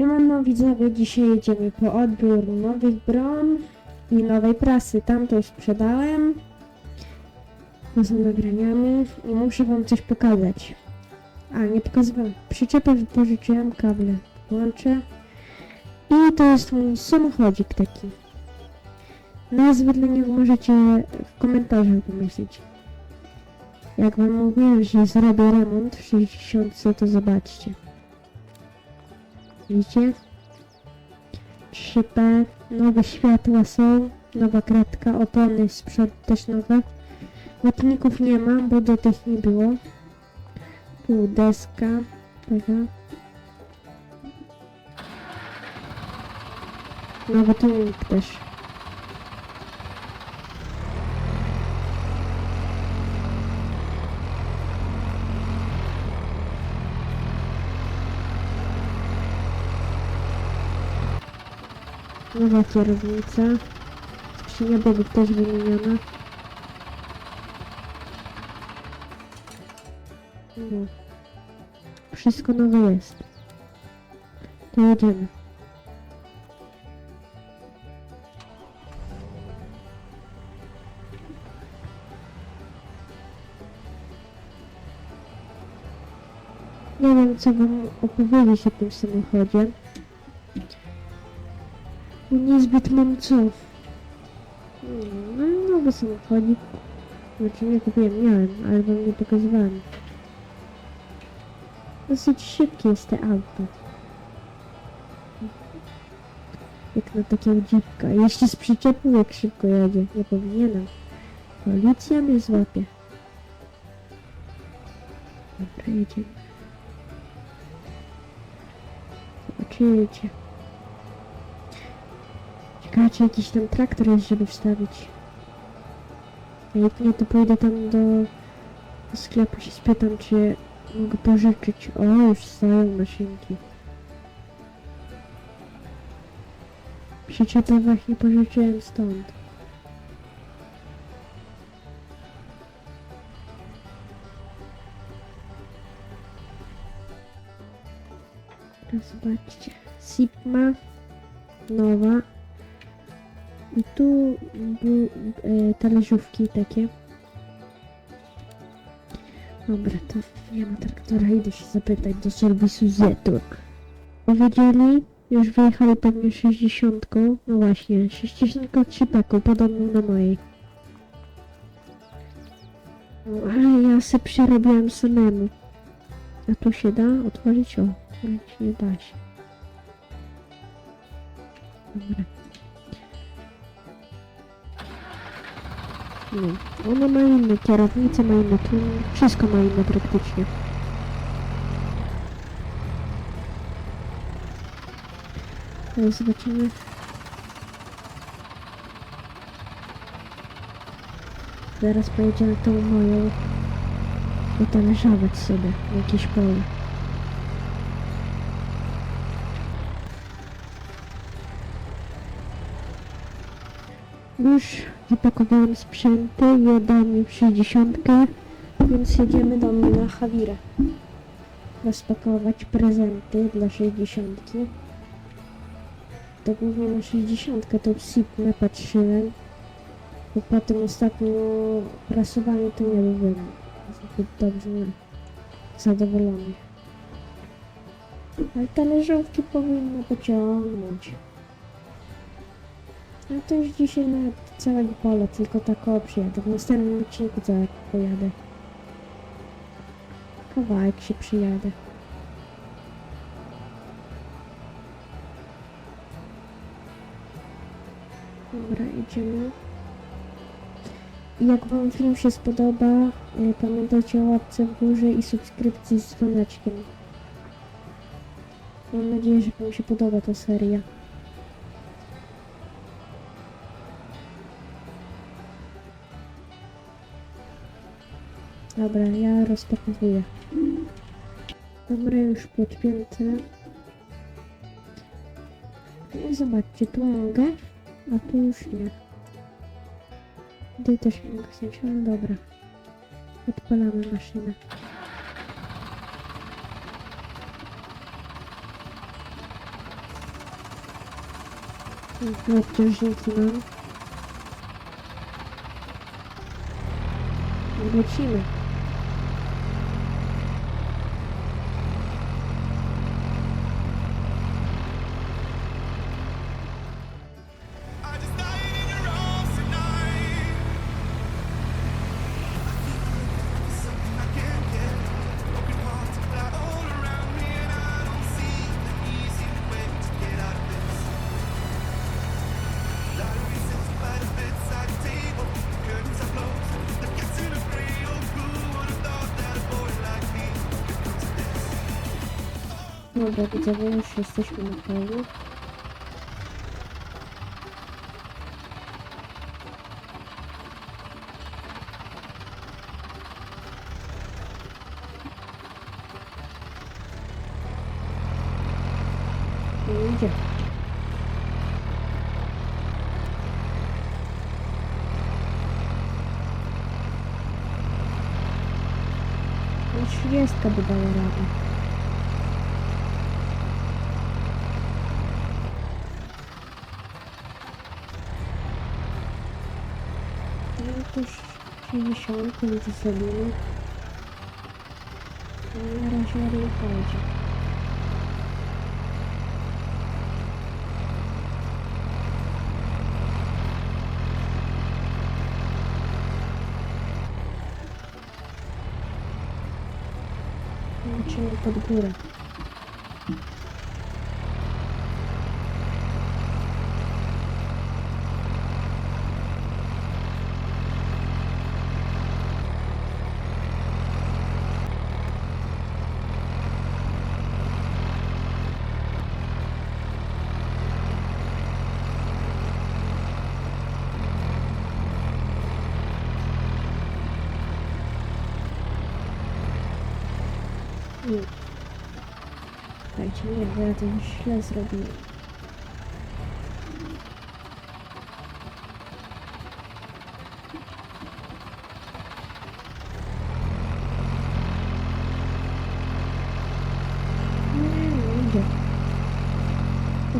Siemano widzowie, dzisiaj jedziemy po odbiór nowych bron i nowej prasy. Tamto już sprzedałem. Poza nagraniami i muszę wam coś pokazać. A, nie pokazywałem. Przyczepę wypożyczyłem, kable włączę. I to jest mój samochodzik taki. Nazwę dla niego możecie w komentarzach pomyśleć. Jak wam mówiłem, że zrobię remont w 60, to zobaczcie. Widzicie? 3P, nowe światła są, nowa kratka, opony z przodu też nowe. Łatników nie ma, bo do tych nie było. Tu deska, taka. Nowy tłumik też. Nowa kierownica. Skrzynia biegów też wymieniona. No. Wszystko nowe jest. To jedziemy. Nie wiem co wam opowiedzieć o tym samochodzie. Bo niezbyt mam co. No, nowy samochodzik. Znaczy nie kupiłem, miałem, ale wam nie pokazywałem. Dosyć szybkie jest te auto. Jak na takiego dzipka. Jeszcze z przyczepu jak szybko jedzie. Nie powinienem. Policja mnie złapie. Dobra, jedziemy. Zobaczycie. Ciekawe, czy jakiś tam traktor jest, żeby wstawić. Jak nie, to pójdę tam do, sklepu się spytam, czy mogę pożyczyć. O, już stoją maszynki. Przyczepę właśnie pożyczyłem stąd. Teraz zobaczcie. Sigma. Nowa. I tu były e, talerzówki takie. Dobra, to nie ma traktora, idę się zapytać do serwisu Zetorg. Powiedzieli, już wyjechali pewnie 60. No właśnie, 63 paku, podobną do mojej. No, ale ja se przerobiłem samemu. A tu się da otworzyć? O, nie da się. Dobra. No, ona ma inne kierownice, ma inne tłum, wszystko ma inne praktycznie. Teraz zobaczymy. Zaraz pojedziemy tą moją potalerzować sobie na jakieś pole. Już wypakowałem sprzęty, jedę mi w 60, więc jedziemy do mnie na Hawirę. Rozpakować prezenty dla 60. To głównie na 60 to Sipne patrzyłem. Bo po tym ostatnim prasowaniu to nie byłem zbyt dobrze zadowolony. Ale talerzówki powinno pociągnąć. No to już dzisiaj nawet całego pola, tylko tak o przyjadę. W następnym odcinku całego pojadę. Kawałek się przyjadę. Dobra, idziemy. Jak wam film się spodoba, y, pamiętajcie o łapce w górze i subskrypcji z dzwoneczkiem. Mam nadzieję, że wam się podoba ta seria. Dobra, ja rozpakowuję. Dobra, już podpięte. I zobaczcie, tu mogę, a tu już nie. Tutaj też nie mogę chcieć, ale dobra. Odpalamy maszynę. Nadciążniki mam. Lecimy. Już jesteśmy na pełni. I idzie. No, trzydziestka by dała radę. No to już 60 między sobie. No, na razie nie chodzi. Lecimy pod górę. Nie. Słuchajcie, nie, bo ja to źle zrobiłem.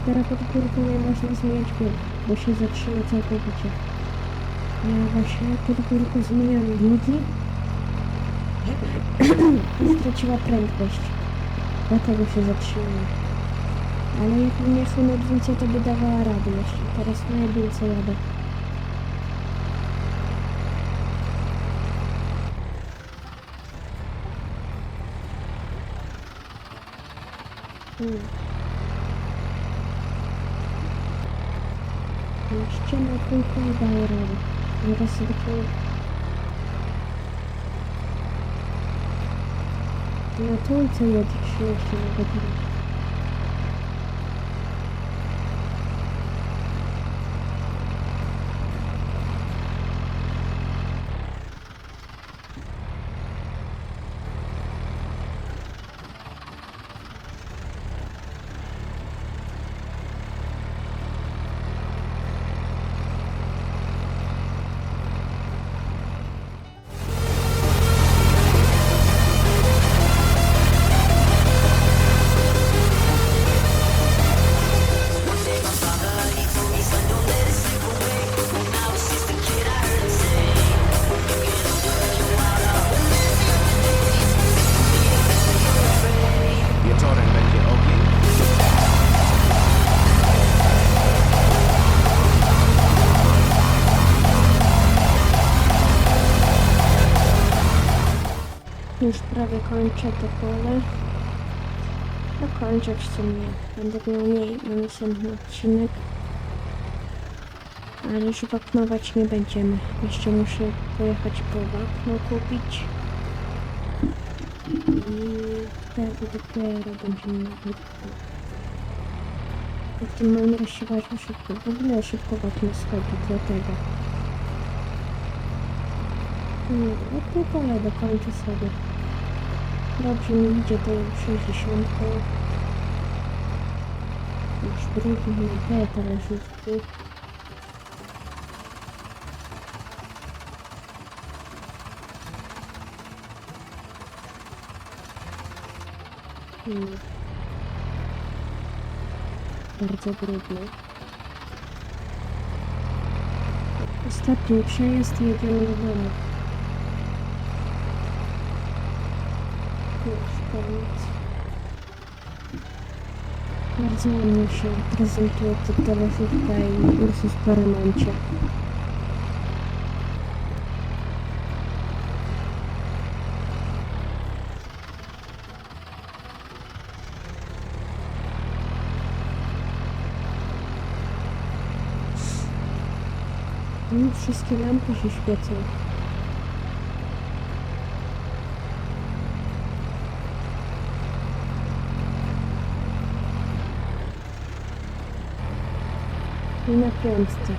Teraz pod górką nie można zmieniać bieg, bo się zatrzyma całkowicie. Ja właśnie pod górką zmieniam biegi i straciła prędkość. Dlatego się zatrzymała. Ale jakbym jechał na dwójce, to by dawała radę jeszcze. Teraz na jedynce jadę. Hmm. Jeszcze na nie daje rady. Zaraz sobie to Na trójce jedzie 30 Już prawie kończę to pole. Dokończę w sumie. Będę miał mniej na następny odcinek. Ale już wapnować nie będziemy. Jeszcze muszę pojechać po wapno kupić. I wtedy dopiero będziemy mogli I w tym moim rozsiewaczu szybko, w ogóle szybko wapno schodzi, dlatego. Nie, no to pole dokończę sobie. Dobrze mi idzie to 60. Już drugi na te talerzówki. Hmm. Bardzo brudno. Ostatni przejazd jedziemy. Już koniec. Bardzo ładnie się prezentuje ta telefówka i Ursus po remoncie. Mm, Wszystkie lampy się świecą. I na piątce.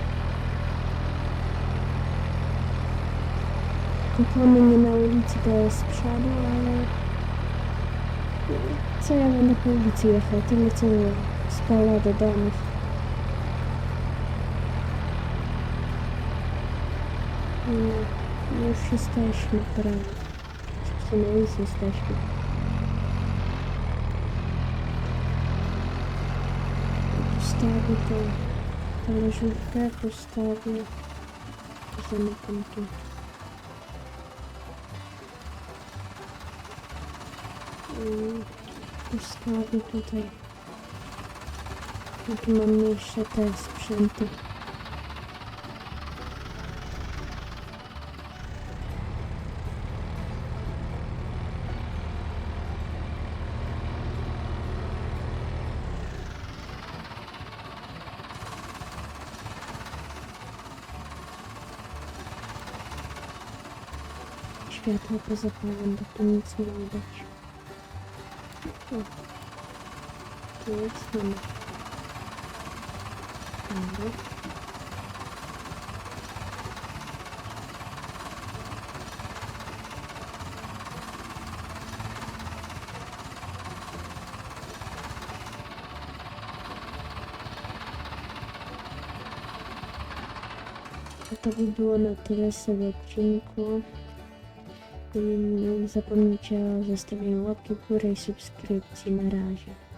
Czekamy nie na ulicy, to jest przodu, ale... Co ja będę po ulicy jechał? Tyle co z pola do domów. No, już jesteśmy prawie. W sumie już jesteśmy. Postawię to talerzówkę, postawię. Zamykam tu. Mm, Postawię tutaj. I tu mam jeszcze te sprzęty. Światło pozapalam, bo tu nic nie widać. O, tu nic nie ma. Dobra. A Nie zapomnijcie o zostawieniu łapki w i subskrypcji. Na razie.